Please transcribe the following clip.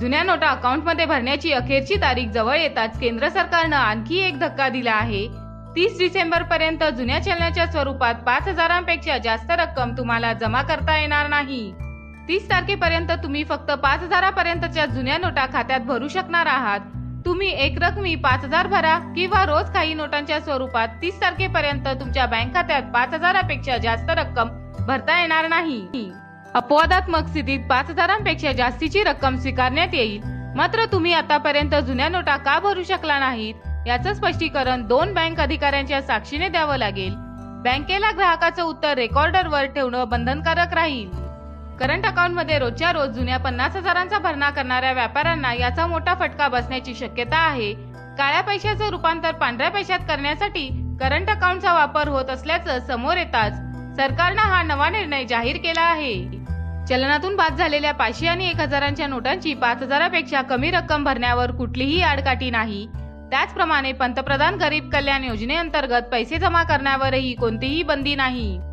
जुन्या नोटा अकाउंटमध्ये भरण्याची अखेरची तारीख जवळ येताच केंद्र सरकारनं आणखी एक धक्का दिला आहे. तीस डिसेंबर पर्यंत जुन्या चलनाच्या स्वरूपात पाच हजारांपेक्षा जास्त रक्कम तुम्हाला जमा करता येणार नाही. तीस तारखेपर्यंत तुम्ही फक्त पाच हजारापर्यंतच्या जुन्या नोटा खात्यात भरू शकणार आहात. तुम्ही एक रकमी पाच हजार भरा किंवा रोज काही नोटांच्या स्वरूपात तीस तारखेपर्यंत तुमच्या बँक खात्यात पाच हजारापेक्षा जास्त रक्कम भरता येणार नाही. अपवादात्मक स्थितीत पाच हजारांपेक्षा जास्तीची रक्कम स्वीकारण्यात येईल. मात्र तुम्ही आतापर्यंत जुन्या नोटा का भरू शकला नाहीत? याचं स्पष्टीकरण दोन बँक अधिकाऱ्यांच्या साक्षीने द्यावं लागेल. बँकेला ग्राहकाचं उत्तर रेकॉर्डरवर ठेवणं बंधनकारक राहील. करंट अकाउंटमध्ये रोजच्या रोज जुन्या पन्नास हजारांचा भरणा करणाऱ्या व्यापाऱ्यांना याचा मोठा फटका बसण्याची शक्यता आहे. काळ्या पैशाचं रूपांतर पांढऱ्या पैशात करण्यासाठी करंट अकाउंटचा वापर होत असल्याचं समोर येताच सरकारनं हा नवा निर्णय जाहीर केला आहे. चलनातून बाद झालेल्या पाचशे आणि एक हजारांच्या नोटांची पाच हजारापेक्षा कमी रक्कम भरण्यावर कुठलीही आडकाठी नाही. त्याचप्रमाणे पंतप्रधान गरीब कल्याण योजनेअंतर्गत पैसे जमा करण्यावरही कोणतीही बंदी नाही.